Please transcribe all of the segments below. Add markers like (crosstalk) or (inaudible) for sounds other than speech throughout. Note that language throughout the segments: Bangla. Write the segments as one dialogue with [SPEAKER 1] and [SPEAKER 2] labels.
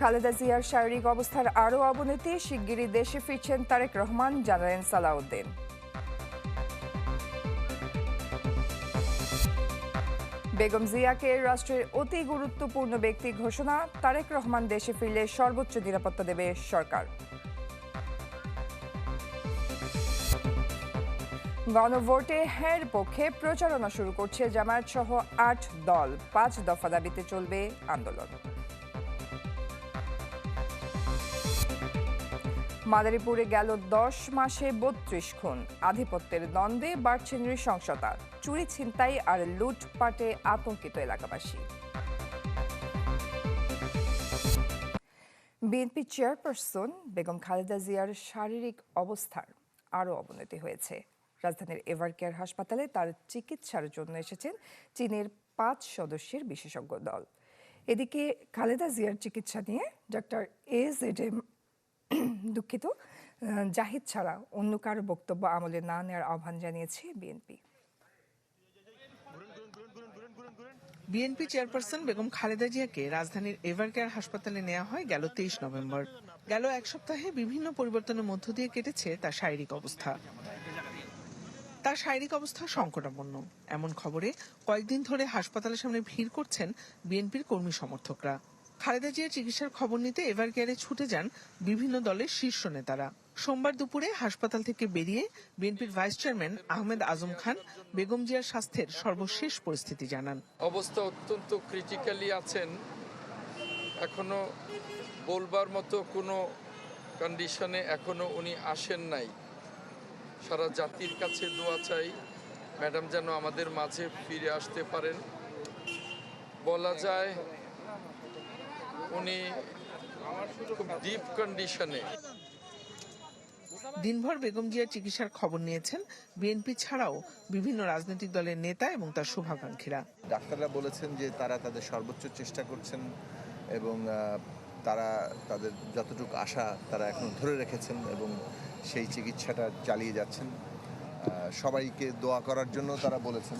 [SPEAKER 1] খালেদা জিয়ার শারীরিক অবস্থার আরও অবনতি, শিগগিরই দেশে ফিরছেন তারেক রহমান, জানালেন সালাউদ্দিন। বেগম জিয়াকে রাষ্ট্রের অতি গুরুত্বপূর্ণ ব্যক্তি ঘোষণা, তারেক রহমান দেশে ফিরলে সর্বোচ্চ নিরাপত্তা দেবে সরকার। গণভোটে হ্যার পক্ষে প্রচারণা শুরু করছে জামায়াত সহ আট দল, পাঁচ দফা দাবিতে চলবে আন্দোলন। মাদারীপুরে গেল দশ মাসে বত্রিশ খুন। আধিপত্যের দ্বন্দ্বে বাড়ছে নৃশংসতা। চুরি, ছিনতাই আর লুটপাটে আতঙ্কিত এলাকাবাসী। বিএনপি চেয়ারপারসন বেগম খালেদা জিয়ার শারীরিক অবস্থার আরও অবনতি হয়েছে। রাজধানীর এভার কেয়ার হাসপাতালে তার চিকিৎসার জন্য এসেছেন চীনের পাঁচ সদস্যের বিশেষজ্ঞ দল। এদিকে খালেদা জিয়ার চিকিৎসা নিয়ে ডক্টর এ জেড এম (clears throat) দুঃখিত। জাহিদ ছাড়া অন্য কারও বক্তব্য আমলে না নেওয়ার আহ্বান জানিয়েছে BNP
[SPEAKER 2] BNP chairperson Begum Khaleda জিয়াকে রাজধানীর এভারকেয়ার হাসপাতালে নেওয়া হয় গেল তেইশ নভেম্বর। গেল এক সপ্তাহে বিভিন্ন পরিবর্তনের মধ্য দিয়ে কেটেছে তার শারীরিক অবস্থা। তার শারীরিক অবস্থা সংকটাপন্ন। এমন খবরে কয়েকদিন ধরে হাসপাতালের সামনে ভিড় করছেন বিএনপির কর্মী সমর্থকরা। খালেদা জিয়ার চিকিৎসার খবর নিতে এভারকেয়ারে ছুটে যান বিভিন্ন দলের শীর্ষ নেতারা। সোমবার দুপুরে হাসপাতাল থেকে বেরিয়ে বিএনপির ভাইস চেয়ারম্যান আহমেদ আজম খান বেগম জিয়ার স্বাস্থ্যের সর্বশেষ পরিস্থিতি জানান।
[SPEAKER 3] অবস্থা অত্যন্ত ক্রিটিক্যালি আছেন। এখনও বলবার মতো কোনো কন্ডিশনে এখনও উনি আসেন নাই। সারা জাতির কাছে দোয়া চাই, ম্যাডাম যেন আমাদের মাঝে ফিরে আসতে পারেন। বলা যায় উনি খুব ডিপ কন্ডিশনে
[SPEAKER 2] দিনভর বেগম জিয়ার চিকিৎসার খবর নিয়েছেন বিএনপি ছাড়াও বিভিন্ন রাজনৈতিক দলের নেতা এবং তার শুভাকাঙ্ক্ষীরা।
[SPEAKER 4] ডাক্তাররা বলেছেন যে তারা তাদের সর্বোচ্চ চেষ্টা করছেন এবং তারা তাদের যতটুকু আশা তারা এখন ধরে রেখেছেন এবং সেই চিকিৎসাটা চালিয়ে যাচ্ছেন। সবাইকে দোয়া করার জন্য তারা বলেছেন।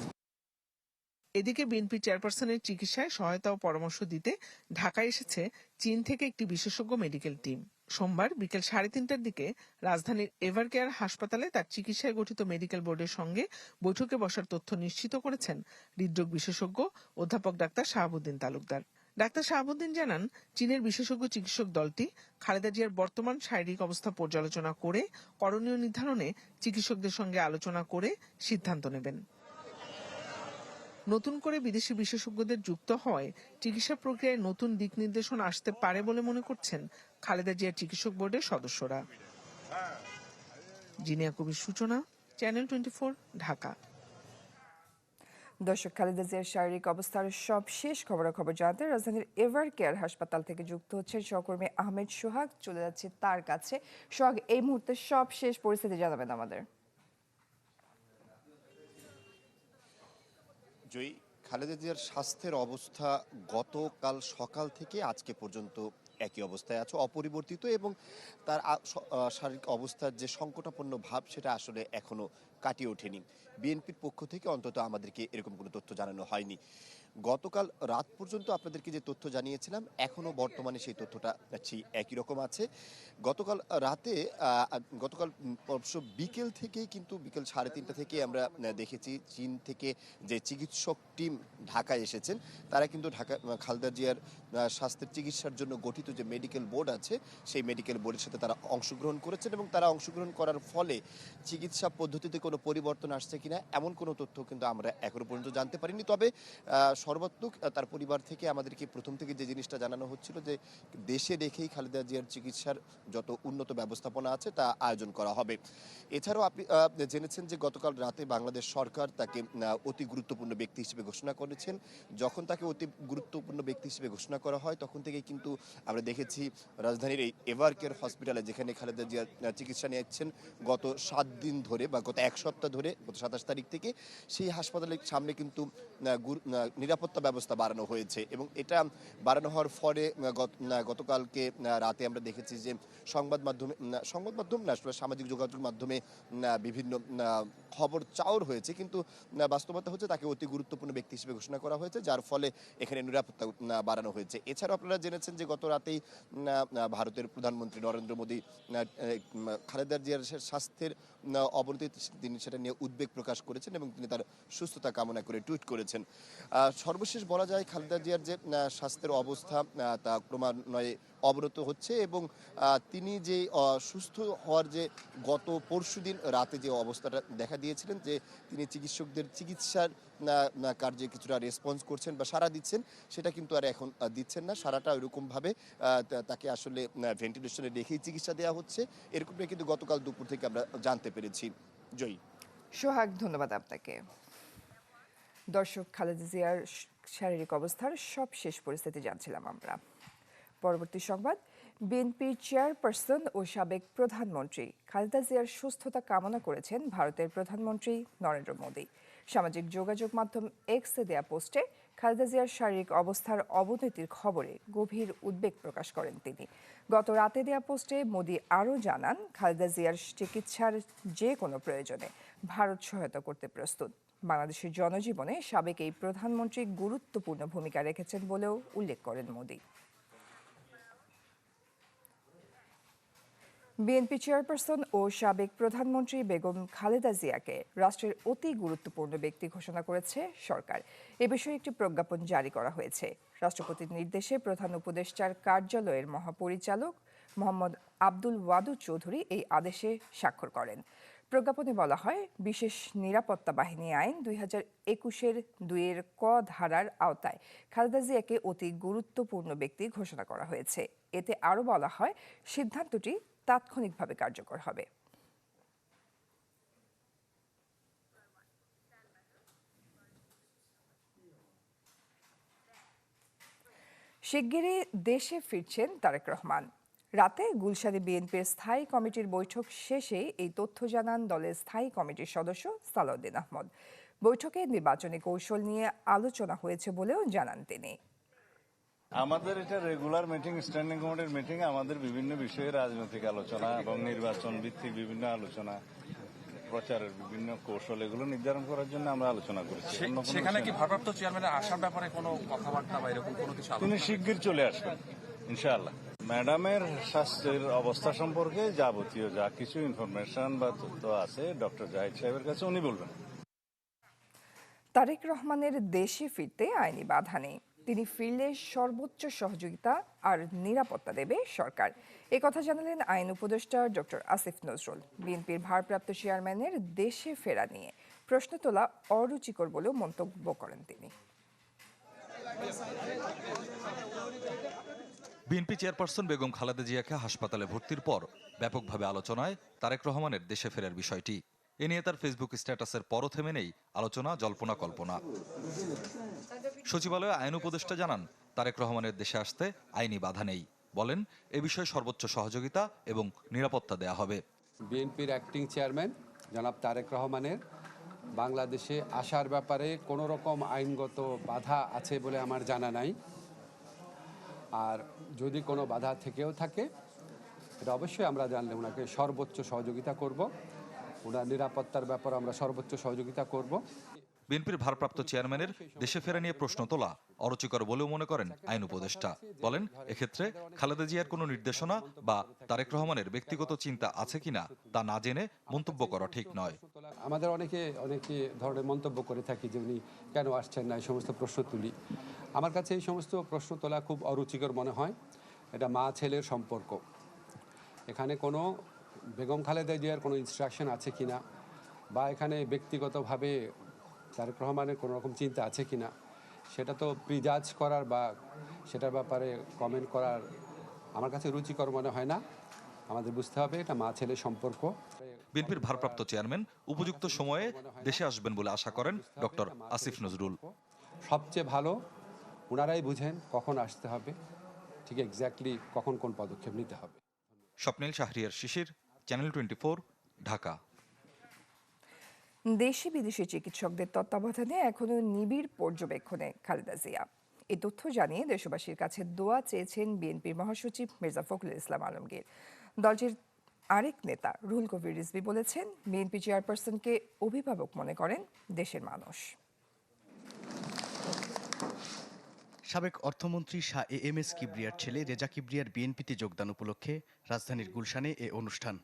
[SPEAKER 2] এদিকে বিএনপি চেয়ারপারসনের চিকিৎসায় সহায়তা ও পরামর্শ দিতে ঢাকায় এসেছে চীন থেকে একটি বিশেষজ্ঞ মেডিকেল টিম। সোমবার বিকেল সাড়ে তিনটার দিকে রাজধানীর এভারকেয়ার হাসপাতালে তার চিকিৎসায় গঠিত মেডিকেল বোর্ডের সঙ্গে বৈঠকে বসার তথ্য নিশ্চিত করেছেন হৃদরোগ বিশেষজ্ঞ অধ্যাপক ডাক্তার শাহাবুদ্দিন তালুকদার। ডাক্তার শাহাবুদ্দিন জানান, চীনের বিশেষজ্ঞ চিকিৎসক দলটি খালেদা জিয়ার বর্তমান শারীরিক অবস্থা পর্যালোচনা করে করণীয় নির্ধারণে চিকিৎসকদের সঙ্গে আলোচনা করে সিদ্ধান্ত নেবেন। নতুন করে বিদেশি বিশেষজ্ঞদের যুক্ত হওয়ায় চিকিৎসা প্রক্রিয়ায় নতুন দিক নির্দেশনা আসতে পারে বলে মনে করছেন খালেদা জিয়ার চিকিৎসক বোর্ডের সদস্যরা। জিনিয়া কবির সূচনা, চ্যানেল টোয়েন্টি ঢাকা।
[SPEAKER 1] দর্শক, খালেদা জিয়ার শারীরিক অবস্থার সব শেষ খবরাখবর জানাতে রাজধানীর এভার কেয়ার হাসপাতাল থেকে যুক্ত হচ্ছেন সহকর্মী আহমেদ সোহাগ। চলে যাচ্ছে তার কাছে। সোহাগ, এই মুহূর্তে সব শেষ পরিস্থিতি জানাবেন আমাদের।
[SPEAKER 5] জয়ী। খালেদা জিয়ার স্বাস্থ্যের অবস্থা গতকাল সকাল থেকে আজকে পর্যন্ত একই অবস্থায় আছে, অপরিবর্তিত এবং তার শারীরিক অবস্থার যে সংকটাপন্ন ভাব সেটা আসলে এখনও কাটিয়ে ওঠেনি। বিএনপির পক্ষ থেকে অন্তত আমাদেরকে এরকম কোনো তথ্য জানানো হয়নি। গতকাল রাত পর্যন্ত আপনাদেরকে যে তথ্য জানিয়েছিলাম, এখনও বর্তমানে সেই তথ্যটা একই রকম আছে। গতকাল রাতে গতকাল অবশ্য বিকেল থেকেই কিন্তু বিকেল সাড়ে তিনটা থেকে আমরা দেখেছি চীন থেকে যে চিকিৎসক টিম ঢাকায় এসেছেন, তারা কিন্তু ঢাকা খালেদা জিয়ার স্বাস্থ্যের চিকিৎসার জন্য গঠিত যে মেডিকেল বোর্ড আছে, সেই মেডিকেল বোর্ডের সাথে তারা অংশগ্রহণ করেছেন এবং তারা অংশগ্রহণ করার ফলে চিকিৎসা পদ্ধতিতে কোনো পরিবর্তন আসছে কিনা, এমন কোনো তথ্য কিন্তু আমরা এখনও পর্যন্ত জানতে পারিনি। তবে সর্বাত্মক তার পরিবার থেকে আমাদেরকে প্রথম থেকে যে জিনিসটা জানানো হচ্ছিল যে দেশে রেখেই খালেদা জিয়ার চিকিৎসার যত উন্নত ব্যবস্থাপনা আছে তা আয়োজন করা হবে। এছাড়াও আপনি জেনেছেন যে গতকাল রাতে বাংলাদেশ সরকার তাকে অতি গুরুত্বপূর্ণ ব্যক্তি হিসেবে ঘোষণা করেছেন। যখন তাকে অতি গুরুত্বপূর্ণ ব্যক্তি হিসেবে ঘোষণা করা হয় তখন থেকে কিন্তু আমরা দেখেছি রাজধানীর এই এভার কেয়ার হসপিটালে যেখানে খালেদা জিয়া আহ, চিকিৎসা নিয়েছেন গত সাত দিন ধরে বা গত এক সপ্তাহ ধরে গত সাতাশ তারিখ থেকে সেই হাসপাতালের সামনে কিন্তু নিরাপত্তা ব্যবস্থা বাড়ানো হয়েছে এবং এটা বাড়ানো হওয়ার ফলে গত- গতকালকে রাতে আমরা দেখেছি যে সংবাদ মাধ্যমে সংবাদ মাধ্যম না, আসলে সামাজিক যোগাযোগ মাধ্যমে বিভিন্ন খবর চাওর হয়েছে। কিন্তু বাস্তবতা হচ্ছে তাকে অতি গুরুত্বপূর্ণ ব্যক্তি হিসেবে ঘোষণা করা হয়েছে, যার ফলে এখানে নিরাপত্তা বাড়ানো হয়েছে। এছাড়াও আপনারা জেনেছেন যে গত রাতেই ভারতের প্রধানমন্ত্রী নরেন্দ্র মোদী খালেদা জিয়ার স্বাস্থ্যের অবনতি, তিনি সেটা নিয়ে উদ্বেগ প্রকাশ করেছেন এবং তিনি তার সুস্থতা কামনা করে টুইট করেছেন। সর্বশেষ বলা যায় খালেদা জিয়ার যে স্বাস্থ্যের অবস্থা তা ক্রমান্বয়ে অবরত হচ্ছে এবং তিনি যে সুস্থ হওয়ার যে গত পরশুদিন রাতে যে অবস্থাটা দেখা দিয়েছিলেন যে তিনি চিকিৎসকদের চিকিৎসার কার্যে কিছুটা রেসপন্স করছেন বা সাড়া দিচ্ছেন, সেটা কিন্তু আর এখন দিচ্ছেন না। সারাটা ওইরকমভাবে তাকে আসলে ভেন্টিলেশনে রেখেই চিকিৎসা দেওয়া হচ্ছে। এরকমটাই কিন্তু গতকাল দুপুর থেকে আমরা জানতে পেরেছি। জয়ী।
[SPEAKER 1] সোহাগ, ধন্যবাদ আপনাকে। দর্শক খালেদা জিয়ার শারীরিক অবস্থার সব শেষ পরিস্থিতি জানছিলাম আমরা। পরবর্তী সংবাদ, বিএনপির চেয়ারপারসন ও সাবেক প্রধানমন্ত্রী খালেদা জিয়ার সুস্থতা কামনা করেছেন ভারতের প্রধানমন্ত্রী নরেন্দ্র মোদী। সামাজিক যোগাযোগ মাধ্যম এক্সে দেয়া পোস্টে খালেদা জিয়ার শারীরিক অবস্থার অবনতির খবরে গভীর উদ্বেগ প্রকাশ করেন তিনি। গত রাতে দেয়া পোস্টে মোদী আরও জানান, খালেদা জিয়ার চিকিৎসার যে কোনো প্রয়োজনে ভারত সহায়তা করতে প্রস্তুত। বাংলাদেশের জনজীবনে সাবেক এই প্রধানমন্ত্রী গুরুত্বপূর্ণ ভূমিকা রেখেছেন বলেও উল্লেখ করেন মোদী। বিএনপি চেয়ারপারসন ও সাবেক প্রধানমন্ত্রী বেগম খালেদা জিয়াকে রাষ্ট্রের অতি গুরুত্বপূর্ণ ব্যক্তি ঘোষণা করেছে সরকার। এ বিষয়ে একটি প্রজ্ঞাপন জারি করা হয়েছে। রাষ্ট্রপতির নির্দেশে প্রধান উপদেষ্টার কার্যালয়ের মহাপরিচালক মোহাম্মদ আব্দুল ওয়াদু চৌধুরী এই আদেশে স্বাক্ষর করেন। প্রজ্ঞাপনে বলা হয়, বিশেষ নিরাপত্তা বাহিনী আইন দুই হাজার একুশের দুইয়ের ক ধারার আওতায় খালেদা জিয়াকে অতি গুরুত্বপূর্ণ ব্যক্তি ঘোষণা করা হয়েছে। এতে আরও বলা হয়, সিদ্ধান্তটি তাৎক্ষণিকভাবে কার্যকর হবে। শিগগিরই দেশে ফিরছেন তারেক রহমান। রাতে গুলশানে বিএনপির স্থায়ী কমিটির বৈঠক শেষে এই তথ্য জানান দলের স্থায়ী কমিটির সদস্য সালাউদ্দিন আহমদ। বৈঠকে নির্বাচনী কৌশল নিয়ে আলোচনা হয়েছে বলেও জানান তিনি।
[SPEAKER 6] আমাদের এটা রেগুলার মিটিং স্ট্যান্ডিং কমিটির মিটিং আমাদের বিভিন্ন বিষয়ে রাজনৈতিক আলোচনা এবং নির্বাচন ভিত্তিক বিভিন্ন আলোচনা প্রচারের বিভিন্ন কৌশল এগুলো নির্ধারণ করার জন্য আমরা আলোচনা করেছি।
[SPEAKER 7] সেখানে কি ভারপ্রাপ্ত চেয়ারম্যানের আসার ব্যাপারে কোনো কথাবার্তা বা এরকম কোনো কিছু
[SPEAKER 6] তিনি শিগগির চলে আসবেন ইনশাআল্লাহ। ম্যাডামের স্বাস্থ্যের অবস্থা সম্পর্কে যাবতীয় যা কিছু ইনফরমেশন বা তথ্য আছে ডক্টর জাহিদ সাহেবের কাছে উনি বলবেন।
[SPEAKER 1] তারেক রহমানের দেশে ফিরতে আইনি বাধা নেই। তিনি ফিরলে সর্বোচ্চ সহযোগিতা আর নিরাপত্তা দেবে সরকার। এ কথা জানালেন আইন উপদেষ্টা ডক্টর আসিফ নজরুল। বিএনপির ভারপ্রাপ্ত চেয়ারম্যানের দেশে ফেরা নিয়ে প্রশ্ন তোলা অরুচিকর বলেও মন্তব্য করেন তিনি।
[SPEAKER 8] বিএনপি চেয়ারপারসন বেগম খালেদা জিয়াকে হাসপাতালে ভর্তির পর ব্যাপকভাবে আলোচনায় তারেক রহমানের দেশে ফেরার বিষয়টি। এ নিয়ে তার ফেসবুক স্ট্যাটাসের পরও থেমে নেই আলোচনা, জল্পনা, কল্পনা। সচিবালয়ে আইন উপদেষ্টা জানান, তারেক রহমানের দেশে আসতে আইনি বাধা নেই। বলেন, এ বিষয়ে সর্বোচ্চ সহযোগিতা এবং নিরাপত্তা দেয়া হবে।
[SPEAKER 9] বিএনপির অ্যাক্টিং চেয়ারম্যান জনাব তারেক রহমানের, বাংলাদেশে আসার ব্যাপারে কোনো রকম আইনগত বাধা আছে বলে আমার জানা নাই। আর যদি কোনো বাধা থেকেও থাকে এটা অবশ্যই আমরা জানলে ওনাকে সর্বোচ্চ সহযোগিতা করব। ওনার নিরাপত্তার ব্যাপারে আমরা সর্বোচ্চ সহযোগিতা করব।
[SPEAKER 8] বিএনপির ভারপ্রাপ্ত চেয়ারম্যানের দেশে ফেরা নিয়ে প্রশ্ন তোলা অরুচিকর বলেও মনে করেন আইন উপদেষ্টা। বলেন এক্ষেত্রে খালেদা জিয়ার কোনো নির্দেশনা বা তারেক রহমানের ব্যক্তিগত চিন্তা আছে কিনা তা না জেনে মন্তব্য করা ঠিক নয়।
[SPEAKER 9] আমাদের অনেকে অনেকে ধরনের মন্তব্য করে থাকি যে উনি কেন আসছেন না এই সমস্ত প্রশ্ন তুলি। আমার কাছে এই সমস্ত প্রশ্ন তোলা খুব অরুচিকর মনে হয়। এটা মা ছেলের সম্পর্ক। এখানে কোনো বেগম খালেদা জিয়ার কোনো ইনস্ট্রাকশন আছে কি না বা এখানে ব্যক্তিগতভাবে তারেক রহমানের কোনো রকম চিন্তা আছে কি না সেটা তো প্রিজাজ করার বা সেটার ব্যাপারে কমেন্ট করার আমার কাছে রুচিকর মনে হয় না। আমাদের বুঝতে হবে এটা মা ছেলের সম্পর্ক।
[SPEAKER 8] বিএনপির ভারপ্রাপ্ত চেয়ারম্যান উপযুক্ত সময়ে দেশে আসবেন বলে আশা করেন ডক্টর আসিফ নজরুল।
[SPEAKER 9] সবচেয়ে ভালো ওনারাই বুঝেন কখন আসতে হবে ঠিক এক্স্যাক্টলি কখন কোন পদক্ষেপ নিতে হবে।
[SPEAKER 8] Swapnil Shahriar Shishir channel twenty Dhaka.
[SPEAKER 1] দেশি বিদেশি চিকিৎসকদের তত্ত্বাবধানে এখনও নিবিড় পর্যবেক্ষণে খালেদা জিয়া। এ তথ্য জানিয়ে দেশবাসীর কাছে দোয়া চেয়েছেন বিএনপির মহাসচিব মির্জা ফখরুল ইসলাম আলমগীর। দলটির আরেক নেতা রুহুল কবির রিজভী বলেছেন বিএনপি চেয়ারপারসনকে অভিভাবক মনে করেন দেশের মানুষ।
[SPEAKER 10] সাবেক অর্থমন্ত্রী শাহ এ এম এস কিবরিয়ার ছেলে রেজা কিবরিয়ার বিএনপিতে যোগদান উপলক্ষে রাজধানীর গুলশানে এ অনুষ্ঠান।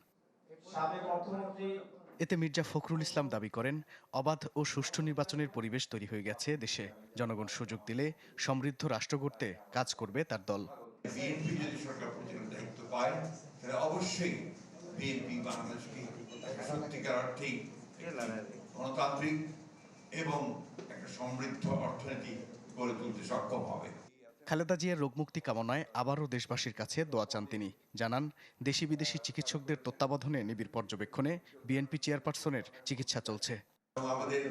[SPEAKER 10] এতে মির্জা ফখরুল ইসলাম দাবি করেন, অবাধ ও সুষ্ঠু নির্বাচনের পরিবেশ তৈরি হয়ে গেছে দেশে। জনগণ সুযোগ দিলে সমৃদ্ধ রাষ্ট্র গড়তে কাজ করবে তার দল।
[SPEAKER 11] এবং একটা সমৃদ্ধ অর্থনীতি গড়ে তুলতে সক্ষম হবে।
[SPEAKER 10] খালেদা জিয়ার রোগমুক্তি কামনায় আবারও দেশবাসীর কাছে দোয়া চান তিনি। জানান দেশি বিদেশি চিকিৎসকদের তত্ত্বাবধানে নিবিড় পর্যবেক্ষণে বিএনপি চেয়ারপারসনের চিকিৎসা চলছে।
[SPEAKER 11] আমাদের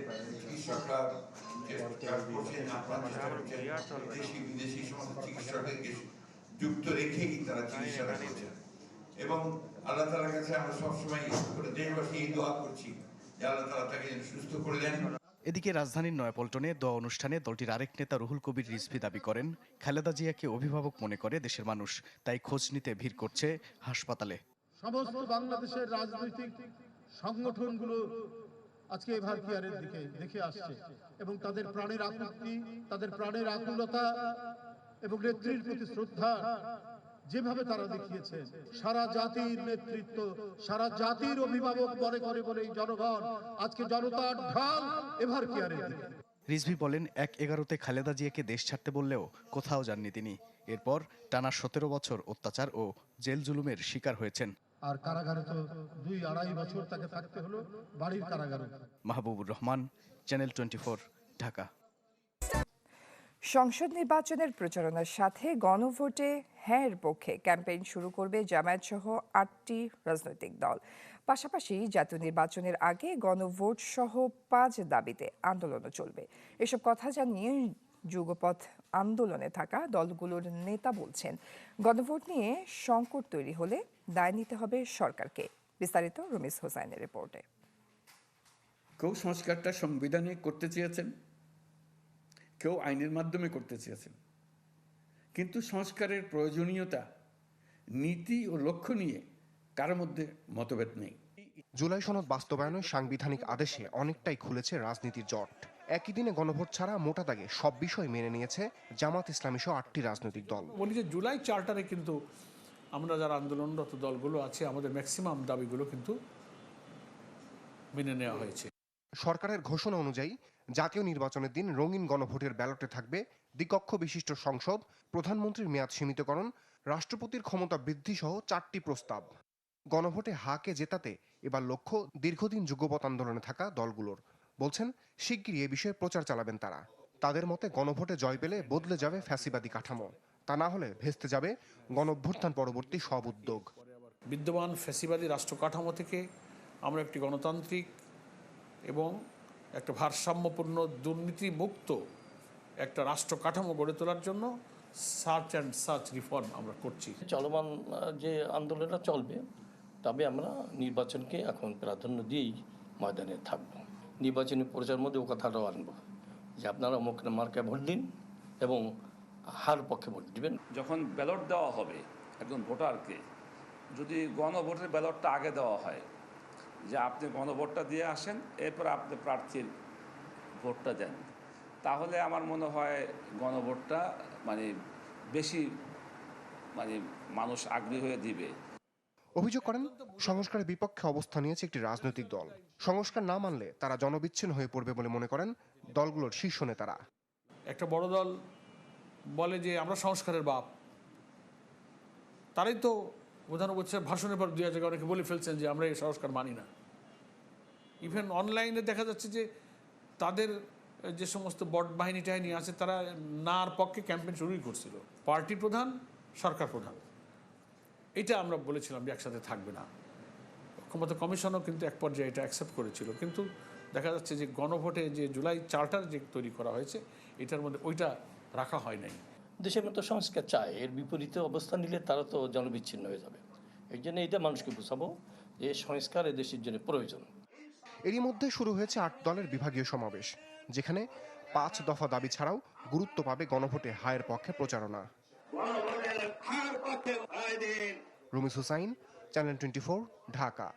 [SPEAKER 11] চিকিৎসকরা দেশি বিদেশি সমস্ত চিকিৎসকদেরকে যুক্ত রেখেই তারা চিকিৎসাটা করছেন। এবং আল্লাহ তালার কাছে আমরা সবসময় করে দেশবাসী এই দোয়া করছি যে আল্লাহ তালা তাকে সুস্থ করে দেন।
[SPEAKER 10] এদিকে রাজধানীর নয়াপল্টনে দোয়া অনুষ্ঠানে দলটির আরেক নেতা রুহুল কবির রিজভি দাবি করেন, খালেদা জিয়াকে অভিভাবক মনে করে দেশের মানুষ, তাই খোঁজ নিতে ভিড় করছে হাসপাতালে।
[SPEAKER 12] সমস্ত বাংলাদেশের রাজনৈতিক সংগঠনগুলো আজকে এভার দিকে দেখে আসছে এবং তাদের প্রাণের আকুতি, তাদের প্রাণের আকুলতা এবং নেত্রীর প্রতি শ্রদ্ধা যেভাবে তারা দেখিয়েছে সারা জাতির নেতৃত্ব সারা জাতির অভিভাবক মনে করে বলে এই জনগণ আজকে জনতার ঢাল এভার কেয়ারের দিকে।
[SPEAKER 10] রিজভি বলেন এক এগারোতে খালেদা জিয়াকে দেশ ছাড়তে বললেও কোথাও যাননি তিনি। এরপর টানা সতেরো বছর অত্যাচার ও জেল জুলুমের শিকার হয়েছেন।
[SPEAKER 12] আর কারাগারে তো দুই আড়াই বছর তাকে থাকতে হলো বাড়ির কারাগারে।
[SPEAKER 10] Mahbubur Rahman channel twenty Dhaka.
[SPEAKER 1] সংসদ নির্বাচনের প্রচারণার সাথে গণভোটে হ্যাঁর পক্ষে ক্যাম্পেইন শুরু করবে জামায়াত সহ আটটি রাজনৈতিক দল। পাশাপাশি জাতীয় নির্বাচনের আগে গণভোট সহ পাঁচ দাবিতে আন্দোলনও চলবে। এসব কথা জানিয়ে যুগপথ আন্দোলনে থাকা দলগুলোর নেতা বলছেন, গণভোট নিয়ে সংকট তৈরি হলে দায় নিতে হবে সরকারকে। বিস্তারিত রমিস হোসাইনের রিপোর্টে।
[SPEAKER 13] কেউ সংস্কারটা সংবিধানে করতে চেয়েছেন। কেউ আইনের মাধ্যমে করতে চেয়েছেন কিন্তু সংস্কারের প্রয়োজনীয়তা নীতি ও লক্ষ্য নিয়ে কারও মধ্যে মতভেদ নেই।
[SPEAKER 14] জুলাই সনদ বাস্তবায়নে সাংবিধানিক আদেশে অনেকটাই খুলেছে রাজনীতির জট। একই দিনে গণভোট ছাড়া মোটা দাগে সব বিষয় মেনে নিয়েছে জামাত ইসলামী সহ আটটি রাজনৈতিক দল।
[SPEAKER 15] বলি যে জুলাই চার্টারে কিন্তু আমরা যারা আন্দোলনরত দলগুলো আছে আমাদের ম্যাক্সিমাম দাবিগুলো কিন্তু মেনে নেওয়া হয়েছে।
[SPEAKER 14] সরকারের ঘোষণা অনুযায়ী জাতীয় নির্বাচনের দিন রঙিন গণভোটের ব্যালটে থাকবে দ্বিকক্ষ বিশিষ্ট সংসদ, প্রধানমন্ত্রীর মেয়াদ সীমিতকরণ, রাষ্ট্রপতির ক্ষমতা বৃদ্ধি সহ চারটি প্রস্তাব। গণভোটে হাকে জেতাতে এবার লক্ষ্য দীর্ঘদিন যুগপৎ আন্দোলনে থাকা দলগুলোর। বলছেন, শিগগিরই এ বিষয়ে প্রচার চালাবেন তারা। তাদের মতে গণভোটে জয় পেলে বদলে যাবে ফ্যাসিবাদী কাঠামো। তা না হলে ভেস্তে যাবে গণঅভ্যুত্থান পরবর্তী সব উদ্যোগ।
[SPEAKER 15] বিদ্যমান ফ্যাসিবাদী রাষ্ট্র কাঠামো থেকে আমরা একটি গণতান্ত্রিক এবং একটা ভারসাম্যপূর্ণ দুর্নীতিমুক্ত একটা রাষ্ট্র কাঠামো গড়ে তোলার জন্য সার্চ অ্যান্ড সার্চ রিফর্ম আমরা করছি।
[SPEAKER 16] চলমান যে আন্দোলনটা চলবে তবে আমরা নির্বাচনকে এখন প্রাধান্য দিয়েই ময়দানে থাকব। নির্বাচনী প্রচার মধ্যে ও কথাটাও আনব। যে আপনারা অমুক মার্কে ভোট দিন এবং হার পক্ষে ভোট দিবেন।
[SPEAKER 17] যখন ব্যালট দেওয়া হবে একজন ভোটারকে যদি গণভোটের ব্যালটটা আগে দেওয়া হয় যে আপনি গণভোটটা দিয়ে আসেন এরপর আপনি প্রার্থীর ভোটটা দেন। তাহলে আমার মনে হয় গণভোটটা মানে বেশি মানে মানুষ আগ্রহী হয়ে দিবে।
[SPEAKER 14] অভিযোগ করেন সংস্কারের বিপক্ষে অবস্থান নিয়েছে একটি রাজনৈতিক দল। সংস্কার না মানলে তারা জনবিচ্ছিন্ন হয়ে পড়বে বলে মনে করেন দলগুলোর শীর্ষ নেতারা।
[SPEAKER 15] একটা বড় দল বলে যে আমরা সংস্কারের বাপ। তারাই তো প্রধান উপদেষ্টার ভাষণের পর দুই হাজার অনেকে বলে ফেলছেন যে আমরা এই সংস্কার মানি না। ইভেন অনলাইনে দেখা যাচ্ছে যে তাদের যে সমস্ত বট বাহিনী টাহিনী আছে, তারা নার পক্ষে ক্যাম্পেন শুরুই করছিল। পার্টি প্রধান, সরকার প্রধান। এটা আমরা বলেছিলাম যে একসাথে থাকবে না। ক্ষমতা কমিশনও কিন্তু এক পর্যায়ে এটা অ্যাকসেপ্ট করেছিল। কিন্তু দেখা যাচ্ছে যে গণভোটে যে জুলাই চার্টার যে তৈরি করা হয়েছে, এটার মধ্যে ওইটা রাখা হয় নাই।
[SPEAKER 16] দেশের মতো সংস্কার চায় এর বিপরীতে অবস্থান নিলে তারা তো জনবিচ্ছিন্ন হয়ে যাবে। এই জন্য এটা মানুষকে বোঝাবো যে সংস্কার এ দেশের জন্য প্রয়োজন।
[SPEAKER 14] এরই মধ্যে শুরু হয়েছে আট দলের বিভাগীয় সমাবেশ যেখানে পাঁচ দফা দাবি ছাড়াও গুরুত্ব পাবে গণভোটে হায়ের পক্ষে প্রচারণা। Rumis Hussain channel twenty Dhaka.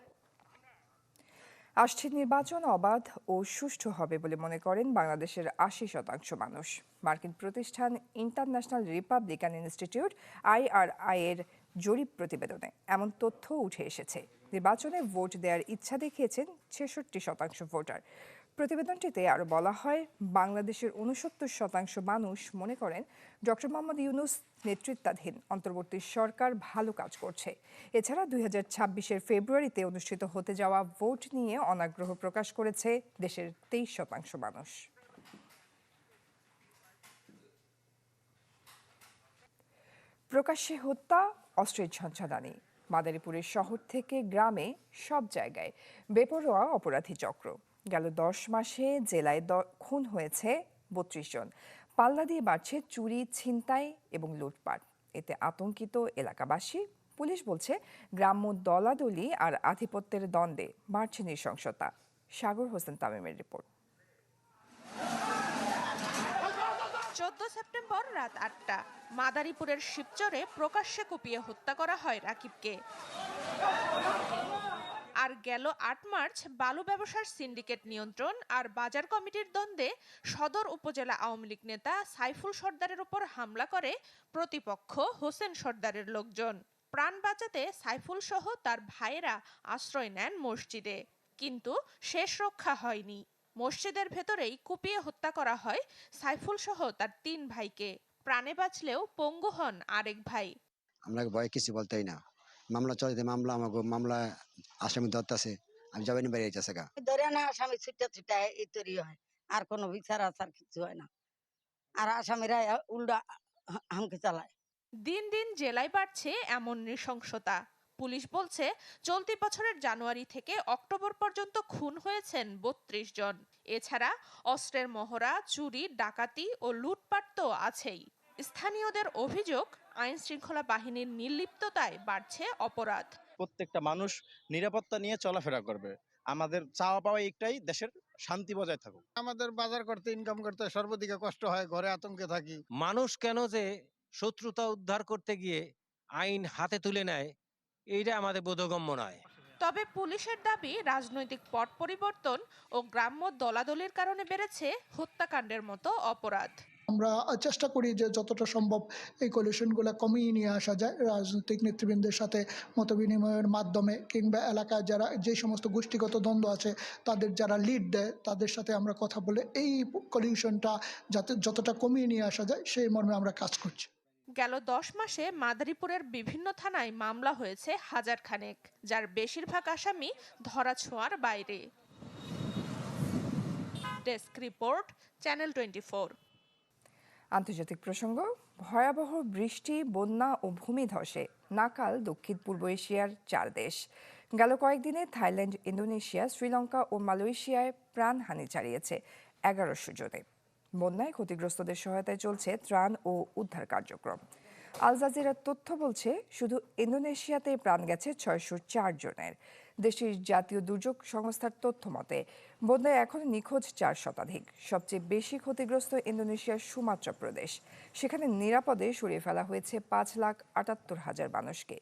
[SPEAKER 1] আসছে নির্বাচন অবাধ ও সুষ্ঠু হবে বলে মনে করেন বাংলাদেশের আশি শতাংশ মানুষ। মার্কিন প্রতিষ্ঠান ইন্টারন্যাশনাল রিপাবলিকান ইনস্টিটিউট, আইআরআই এর জরিপ প্রতিবেদনে এমন তথ্য উঠে এসেছে। নির্বাচনে ভোট দেওয়ার ইচ্ছা দেখিয়েছেন ছেষট্টি শতাংশ ভোটার। প্রতিবেদনটিতে আরও বলা হয়, বাংলাদেশের উনসত্তর শতাংশ মানুষ মনে করেন ডক্টর মোহাম্মদ ইউনুস নেতৃত্বাধীন অন্তর্বর্তী সরকার ভালো কাজ করছে। এছাড়া দুই হাজার ছাব্বিশের ফেব্রুয়ারিতে অনুষ্ঠিত হতে যাওয়া ভোট নিয়ে অনাগ্রহ প্রকাশ করেছে দেশের তেইশ শতাংশ মানুষ। প্রকাশ্যে হত্যা, অস্ত্রের ঝঞ্ঝাদানি, মাদারীপুরের শহর থেকে গ্রামে সব জায়গায় বেপরোয়া অপরাধী চক্র। গেল দশ মাসে জেলায় খুন হয়েছে বত্রিশ জন। পাল্লা দিয়ে বাড়ছে চুরি, ছিনতাই এবং লুটপাট। এতে আতঙ্কিত এলাকাবাসী, পুলিশ বলছে গ্রাম্য দলাদলি আর আধিপত্যের দ্বন্দ্বে বাড়ছে নৃশংসতা। সাগর হোসেন তামিমের রিপোর্ট।
[SPEAKER 18] চোদ্দ সেপ্টেম্বর রাত আটটা। মাদারীপুরের শিবচরে প্রকাশ্যে কুপিয়ে হত্যা করা হয় রাকিবকে। আর গেল আট মার্চ বালু ব্যবসার সিন্ডিকেট নিয়ন্ত্রণ আর বাজার কমিটির দ্বন্দ্বে সদর উপজেলা আওয়ামী লীগ নেতা সাইফুল সর্দারের উপর হামলা করে প্রতিপক্ষ হোসেন সর্দারের লোকজন। প্রাণ বাঁচাতে সাইফুল সহ তার ভাইয়েরা আশ্রয় নেন মসজিদে। কিন্তু শেষ রক্ষা হয়নি। মসজিদের ভেতরেই কুপিয়ে হত্যা করা হয় সাইফুল সহ তার তিন ভাইকে। প্রাণে বাঁচলেও পঙ্গু হন আরেক ভাই।
[SPEAKER 19] আমরা ভয় কিছু বলতেই না। মামলা চলতে মামলা আমাকে মামলা আসামি ধরতে আছে আমি যাবেন বাইরে যাইতেছে গা।
[SPEAKER 20] ধরে না আসামি ছুটে ছুটে এই তৈরি হয় আর কোনো বিচার আচার কিছু হয় না। আর আসামিরা উল্টা হামকে চালায়।
[SPEAKER 18] দিন দিন জেলায় বাড়ছে এমন নৃশংসতা। পুলিশ বলছে চলতি বছরের জানুয়ারি থেকে অক্টোবর পর্যন্ত খুন হয়েছেন বত্রিশ জন। এছাড়া অস্ত্রের মহড়া চুরি ডাকাতি ও লুটপাট তো আছেই। স্থানীয়দের অভিযোগ আইন শৃঙ্খলা বাহিনীর নির্লিপ্ততায় বাড়ছে অপরাধ।
[SPEAKER 21] প্রত্যেকটা মানুষ নিরাপত্তা নিয়ে চলাফেরা করবে। আমাদের চাওয়া পাওয়া একটাই দেশের শান্তি বজায় থাকুক।
[SPEAKER 22] আমাদের বাজার করতে ইনকাম করতে সর্বদিকে কষ্ট হয় ঘরে আতঙ্কে থাকি।
[SPEAKER 23] মানুষ কেন যে শত্রুতা উদ্ধার করতে গিয়ে আইন হাতে তুলে নেয় এইটা আমাদের বোধগম্য নয়।
[SPEAKER 18] তবে পুলিশের দাবি রাজনৈতিক পট পরিবর্তন ও গ্রাম্য দলাদলির কারণে বেড়েছে হত্যাকাণ্ডের মতো অপরাধ।
[SPEAKER 24] আমরা চেষ্টা করি যে যতটা সম্ভব এই কলিউশনগুলো কমিয়ে নিয়ে আসা যায়। রাজনৈতিক নেতৃবৃন্দের সাথে মতবিনিময়ের মাধ্যমে কিংবা এলাকায় যারা যে সমস্ত গোষ্ঠীগত দ্বন্দ্ব আছে, তাদের যারা লিড দেয়, তাদের সাথে আমরা কথা বলে এই কলিউশনটা যাতে যতটা কমিয়ে নিয়ে আসা যায়, সেই মর্মে আমরা কাজ করছি।
[SPEAKER 18] গেল দশ মাসে মাদারীপুরের বিভিন্ন থানায় মামলা হয়েছে হাজার খানেক যার বেশিরভাগ আসামি ধরাছোঁয়ার বাইরে। ডেস্ক রিপোর্ট, চ্যানেল টোয়েন্টি
[SPEAKER 1] আন্তর্জাতিক প্রসঙ্গ, ভয়াবহ বৃষ্টি, বন্যা ও ভূমিধসে নাকাল দক্ষিণ পূর্ব এশিয়ার চার দেশ। গেল কয়েকদিনে থাইল্যান্ড, ইন্দোনেশিয়া, শ্রীলঙ্কা ও মালয়েশিয়ায় প্রাণহানি চালিয়েছে এগারোশো জনে। বন্যায় ক্ষতিগ্রস্তদের সহায়তায় চলছে ত্রাণ ও উদ্ধার কার্যক্রম। আল জাজিরার তথ্য বলছে, শুধু ইন্দোনেশিয়াতে প্রাণ গেছে ছয়শো চার জনের। দেশটির জাতীয় দুর্যোগ সংস্থার তথ্য মতে বন্যায় এখন নিখোঁজ চার শতাধিক। সবচেয়ে বেশি ক্ষতিগ্রস্ত ইন্দোনেশিয়ার সুমাত্রা প্রদেশ। সেখানে নিরাপদে সরিয়ে ফেলা হয়েছে পাঁচ লাখ আটাত্তর হাজার মানুষকে।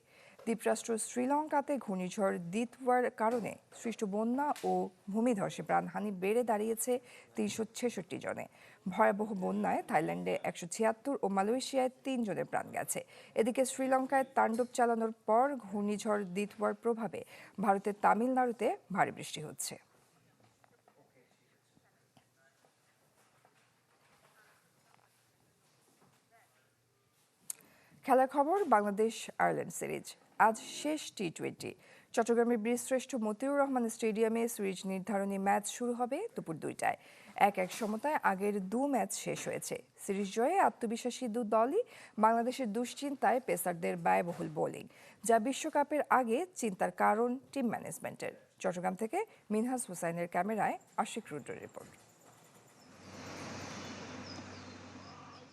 [SPEAKER 1] দ্বীপরাষ্ট্র শ্রীলঙ্কাতে ঘূর্ণিঝড় দিতওয়ার কারণে সৃষ্ট বন্যা ও ভূমিধসে প্রাণহানি বেড়ে দাঁড়িয়েছে তিনশো ছেষট্টি জনে। ভয়াবহ বন্যায় থাইল্যান্ডে একশো ছিয়াত্তর ও মালয়েশিয়ায় তিন জনের প্রাণ গেছে। এদিকে শ্রীলঙ্কায় তাণ্ডব চালানোর পর ঘূর্ণিঝড় দিতওয়ার প্রভাবে ভারতের তামিলনাড়ুতে ভারী বৃষ্টি হচ্ছে। খেলার খবর, বাংলাদেশ আয়ারল্যান্ড সিরিজ। আজ শেষ টি টোয়েন্টি চট্টগ্রামের বীরশ্রেষ্ঠ মতিউর রহমান স্টেডিয়ামে সিরিজ নির্ধারণী ম্যাচ শুরু হবে দুপুর দুইটায়। এক এক সমতায় আগের দু ম্যাচ শেষ হয়েছে। সিরিজ জয়ে আত্মবিশ্বাসী দু দলই বাংলাদেশের দুশ্চিন্তায় পেসারদের ব্যয়বহুল বোলিং, যা বিশ্বকাপের আগে চিন্তার কারণ টিম ম্যানেজমেন্টের। চট্টগ্রাম থেকে মিনহাস হুসাইনের ক্যামেরায় আশিক রুদ্রের রিপোর্ট।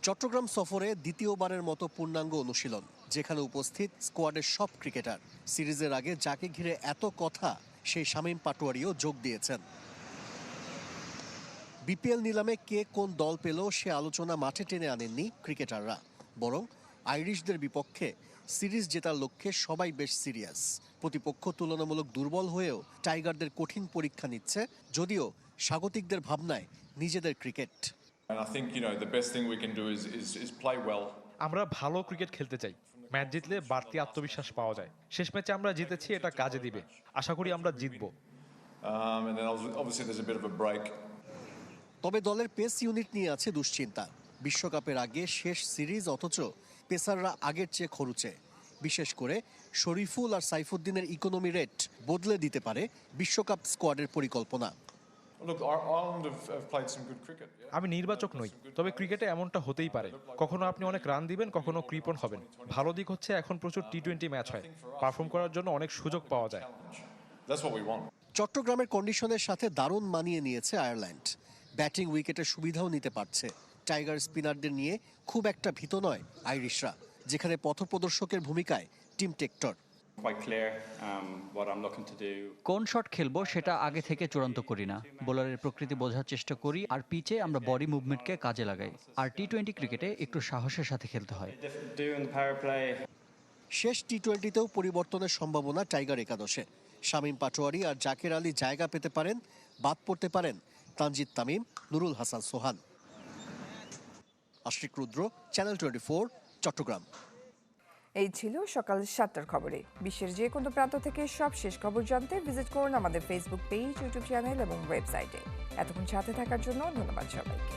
[SPEAKER 25] চট্টগ্রাম সফরে দ্বিতীয়বারের মতো পূর্ণাঙ্গ অনুশীলন, যেখানে উপস্থিত স্কোয়াডের সব ক্রিকেটার। সিরিজের আগে যাকে ঘিরে এত কথা, সেই শামীম পাটোয়ারিও যোগ দিয়েছেন। বিপিএল নিলামে কে কোন দল পেল, সে আলোচনা মাঠে টেনে আনেননি ক্রিকেটাররা। বরং আইরিশদের বিপক্ষে সিরিজ জেতার লক্ষ্যে সবাই বেশ সিরিয়াস। প্রতিপক্ষ তুলনামূলক দুর্বল হয়েও টাইগারদের কঠিন পরীক্ষা নিচ্ছে, যদিও স্বাগতিকদের ভাবনায় নিজেদের cricket.
[SPEAKER 11] And I think, you know, the best thing we can do is, is, is play well.
[SPEAKER 8] আমরা ভালো ক্রিকেট খেলতে চাই। ম্যাচ জিতলে বাড়তি আত্মবিশ্বাস পাওয়া যায়। শেষ ম্যাচে আমরা জিতেছি এটা কাজে দিবে। আশা করি আমরা জিতবো।
[SPEAKER 11] Um, and then obvi- obviously there's a bit of a break.
[SPEAKER 25] তবে দলের পেস ইউনিট নিয়ে আছে দুশ্চিন্তা। বিশ্বকাপের আগে শেষ সিরিজ অথচ পেসাররা আগের চেয়ে খরুচে। বিশেষ করে শরীফুল আর সাইফুদ্দিনের ইকোনমি রেট বদলে দিতে পারে বিশ্বকাপ স্কোয়াডের পরিকল্পনা।
[SPEAKER 8] আমি নির্বাচক নই তবে ক্রিকেটে এমনটা হতেই পারে। কখনো আপনি অনেক রান দিবেন কখনো কৃপণ হবেন। ভালো দিক হচ্ছে এখন প্রচুর টি টোয়েন্টি ম্যাচ হয়। পারফর্ম করার জন্য অনেক সুযোগ পাওয়া যায়.
[SPEAKER 25] চট্টগ্রামের কন্ডিশনের সাথে দারুণ মানিয়ে নিয়েছে আয়ারল্যান্ড ব্যাটিং উইকেটের সুবিধাও নিতে পারছে। টাইগার স্পিনারদের নিয়ে খুব একটা ভীত নয় আইরিশরা যেখানে পথপ্রদর্শকের ভূমিকায় team Tector
[SPEAKER 26] quite clear um, what I'm looking to do.
[SPEAKER 27] কোন শট খেলব সেটা আগে থেকে চূড়ান্ত করি না। বোলারের প্রকৃতি বোঝার চেষ্টা করি আর পিচে আমরা বডি মুভমেন্টকে কাজে লাগাই। আর টি টোয়েন্টি ক্রিকেটে একটু সাহসের সাথে খেলতে হয়.
[SPEAKER 25] শেষ টি টোয়েন্টিতেও পরিবর্তনের সম্ভাবনা টাইগার একাদশে। শামীম পাটোয়ারি আর জাকের আলী জায়গা পেতে পারেন বাদ পড়তে পারেন Tanzid Tamim Nurul Hasan Sohan. Ashik Rudra channel twenty four Chattogram.
[SPEAKER 1] এই ছিল সকাল সাতটার খবরে। বিশ্বের যে কোনো প্রান্ত থেকে সব শেষ খবর জানতে ভিজিট করুন আমাদের ফেসবুক পেজ ইউটিউব চ্যানেল এবং ওয়েবসাইটে এতক্ষণ সাথে থাকার জন্য ধন্যবাদ সবাইকে।